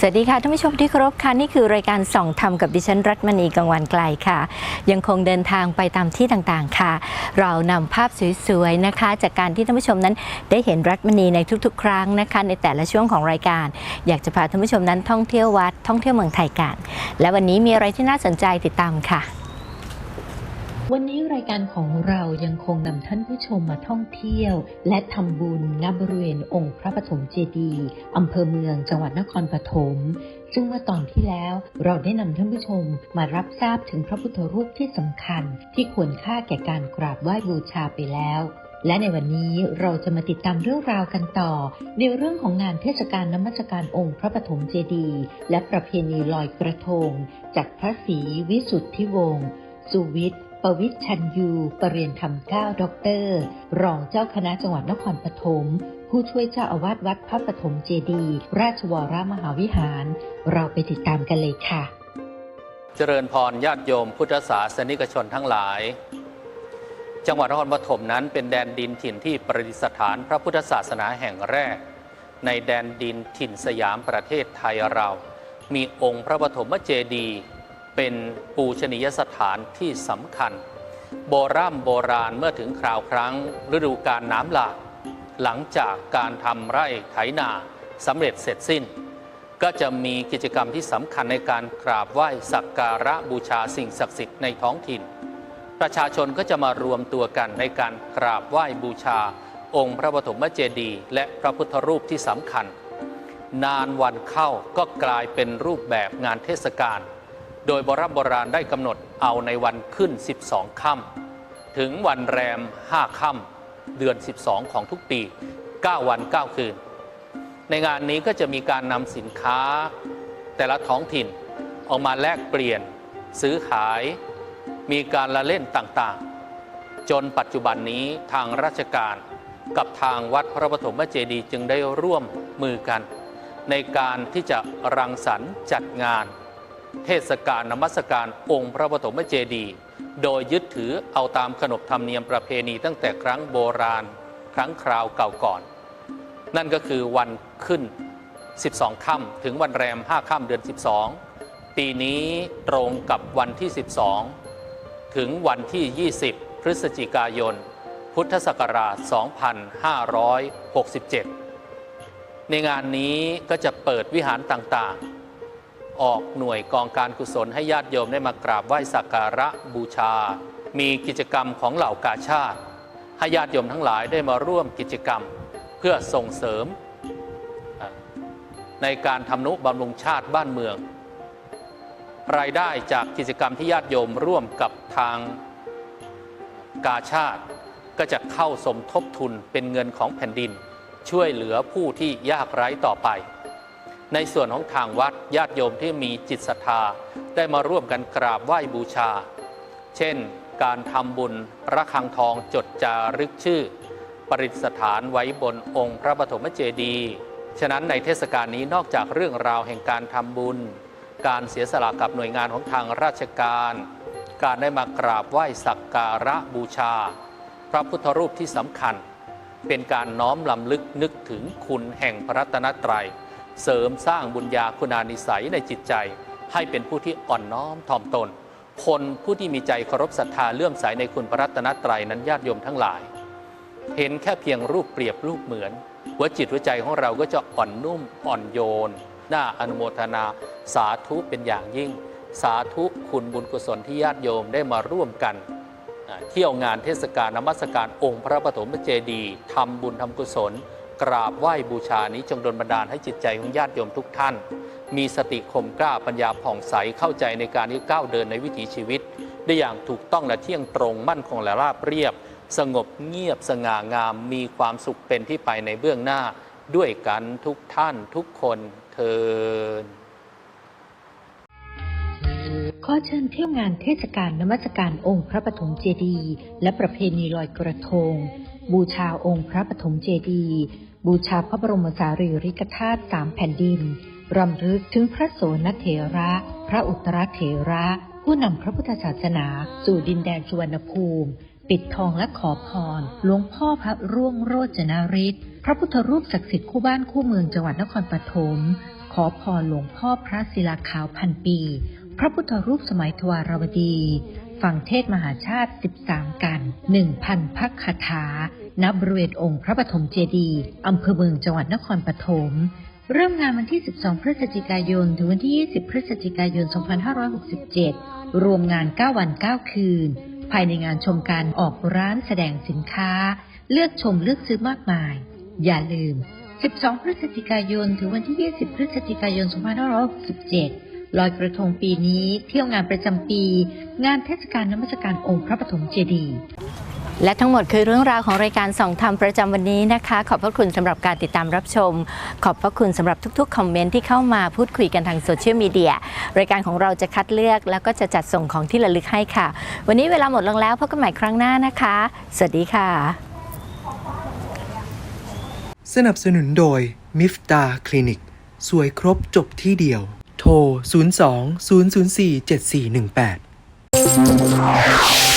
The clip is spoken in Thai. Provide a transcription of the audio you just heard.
สวัสดีค่ะท่านผู้ชมที่เคารพค่ะนี่คือรายการส่องธรรมกับดิฉันรัตมณีกังวันไกลค่ะ ยังคงเดินทางไปตามที่ต่างๆค่ะ เรานำภาพสวยๆนะคะ จากการที่ท่านผู้ชมนั้นได้เห็นรัตมณีในทุกๆ ครั้งนะคะ ในแต่ละช่วงของรายการ อยากจะพาท่านผู้ชมนั้นท่องเที่ยววัดท่องเที่ยวเมืองไทยกัน และวันนี้มีอะไรที่น่าสนใจติดตามค่ะ วันนี้รายการของเรายังคงนำท่านผู้ชมมาท่องเที่ยว และทำบุญณบริเวณองค์พระปฐมเจดีย์อำเภอเมืองจังหวัดนครปฐมซึ่งเมื่อตอนที่แล้วเราได้นำท่านผู้ชมมารับทราบถึงพระพุทธรูปที่สำคัญ ที่ควรค่าแก่การกราบไหว้บูชาไปแล้วและในวันนี้เราจะมาติดตามเรื่องราวกันต่อ ในเรื่องของงานเทศกาลนมัสการองค์พระปฐมเจดีย์และประเพณีลอยกระทง จากพระศรีวิสุทธิวงศ์สุวิทย์ ประวิทย์ชันยูปรริยนธรรมเก้าด็อกเตอร์ รองเจ้าคณะจังหวัดนครปฐม ผู้ช่วยเจ้าอาวาสวัดพระปฐมเจดี ราชวรมหาวิหาร เราไปติดตามกันเลยค่ะ เจริญพรญาติโยมพุทธศาสนิกชนทั้งหลาย จังหวัดนครปฐมนั้นเป็นแดนดินถิ่นที่ประดิษฐานพระพุทธศาสนาแห่งแรก ในแดนดินถิ่นสยามประเทศไทยเรา มีองค์พระปฐมเจดีย์ เป็นปูชนียสถานที่สำคัญ โบราณโบราณเมื่อถึงคราวครั้งฤดูการน้ำหลากหลังจากการทำไร่ไถนาสำเร็จเสร็จสิ้น ก็จะมีกิจกรรมที่สำคัญในการกราบไหว้สักการะบูชาสิ่งศักดิ์สิทธิ์ในท้องถิ่น ประชาชนก็จะมารวมตัวกันในการกราบไหว้บูชา องค์พระปฐมเจดีย์และพระพุทธรูปที่สำคัญ นานวันเข้าก็กลายเป็นรูปแบบงานเทศกาล โดยโบราณโบราณได้กำหนดเอาในวันขึ้น 12 ค่ำถึงวันแรม 5 ค่ำเดือน 12 ของทุกปี 9 วัน 9 คืน ในงานนี้ก็จะมีการนำสินค้า แต่ละท้องถิ่นออกมาแลกเปลี่ยน ซื้อขาย มีการละเล่นต่างๆ จนปัจจุบันนี้ทางราชการกับทางวัดพระปฐมเจดีย์จึงได้ร่วมมือกัน ในการที่จะรังสรรค์จัดงาน เทศกาลนมัสการองค์พระปฐมเจดีย์โดยยึดถือเอาตามขนบธรรมเนียมประเพณีตั้งแต่ครั้งโบราณ ครั้งคราวเก่าก่อน นั่นก็คือวันขึ้น 12 ค่ำถึงวันแรม 5 ค่ำเดือน 12 ปีนี้ตรงกับวันที่ 12 ถึงวันที่ 20 พฤศจิกายน พุทธศักราช 2567 ในงานนี้ก็จะเปิดวิหารต่างๆ ออกหน่วยกองการกุศลให้ญาติโยมได้มากราบไหว้สักการะบูชา มีกิจกรรมของเหล่ากาชาติให้ญาติโยมทั้งหลายได้มาร่วมกิจกรรมเพื่อส่งเสริม ในการทำนุบำรุงชาติบ้านเมือง รายได้จากกิจกรรมที่ญาติโยมร่วมกับทางกาชาติ ก็จะเข้าสมทบทุนเป็นเงินของแผ่นดิน ช่วยเหลือผู้ที่ยากไร้ต่อไป ในส่วนของทางวัดญาติโยมที่มีจิตศรัทธาได้มาร่วมกันกราบไหว้บูชา เช่น การทำบุญระฆังทองจดจารึกชื่อ ประดิษฐานไว้บนองค์พระปฐมเจดีย์ฉะนั้นในเทศกาลนี้นอกจากเรื่องราวแห่งการทำบุญ การเสียสละกับหน่วยงานของทางราชการ การได้มากราบไหว้สักการะบูชา พระพุทธรูปที่สำคัญ เป็นการน้อมลำลึกนึกถึงคุณแห่งพระรัตนตรัย เสริมสร้างบุญญาคุณานิสัยในจิตใจ ให้เป็นผู้ที่อ่อนน้อมถ่อมตน คนผู้ที่มีใจเคารพศรัทธาเลื่อมใสในคุณพระรัตนตรัยนั้นญาติโยมทั้งหลาย เห็นแค่เพียงรูปเปรียบรูปเหมือนหัวจิตหัวใจของเราก็จะอ่อนนุ่มอ่อนโยนน่าอนุโมทนาสาธุเป็นอย่างยิ่ง สาธุคุณบุญกุศลที่ญาติโยมได้มาร่วมกัน เที่ยวงานเทศกาลนมัสการองค์พระปฐมเจดีย์ทำบุญทำกุศล กราบไหว้บูชานี้จงดลบันดาลให้จิตใจของญาติโยมทุกท่าน มีสติคมกล้าปัญญาผ่องใสเข้าใจในการที่ก้าวเดินในวิถีชีวิต ได้อย่างถูกต้องและเที่ยงตรงมั่นคงและราบเรียบ สงบเงียบสง่างาม มีความสุขเป็นที่ไปในเบื้องหน้าด้วยกันทุกท่านทุกคนเทินขอเชิญเที่ยวงานเทศกาลนมัสการองค์พระปฐมเจดีย์และประเพณีลอยกระทง บูชาองค์พระปฐมเจดีย์ บูชาพระบรมสารีริกธาตุสามแผ่นดิน รำลึกถึงพระโสนเถระ พระอุตรเถระ ผู้นำพระพุทธศาสนา สู่ดินแดนสุวรรณภูมิ ปิดทองและขอพรหลวงพ่อพระร่วงโรจนาริศพระพุทธรูปศักดิ์สิทธิ์คู่บ้านคู่เมืองจังหวัดนครปฐมขอพรหลวงพ่อพระศิลาขาวพันปี พระพุทธรูปสมัยทวารวดีฟังเทศมหาชาติ 13 กัน 1,000พักคาถา ณบริเวณองค์พระปฐมเจดีย์อำเภอเมืองจังหวัดนครปฐม เริ่มงานวันที่ 12 พฤศจิกายน ถึงวันที่ 20 พฤศจิกายน 2567 รวมงาน 9 วัน 9 คืน ภายในงานชมการออกร้านแสดงสินค้า เลือกชมเลือกซื้อมากมาย อย่าลืม 12 พฤศจิกายน ถึงวันที่ 20 พฤศจิกายน 2567ลอยกระทงปีนี้เที่ยวงานประจำปี งานเทศกาลนมัสการองค์พระปฐมเจดีย์ และทั้งหมดคือเรื่องราวของรายการส่องธรรมประจำวันนี้นะคะ ขอบพระคุณสำหรับการติดตามรับชม ขอบพระคุณสำหรับทุกๆคอมเมนต์ที่เข้ามาพูดคุยกันทางโซเชียลมีเดียรายการของเราจะคัดเลือก แล้วก็จะจัดส่งของที่ระลึกให้ค่ะ วันนี้เวลาหมดลงแล้วพบกันใหม่ครั้งหน้านะคะ สวัสดีค่ะ สนับสนุนโดยมิฟตาคลินิกสวยครบจบที่เดียว โทร 02 004 7418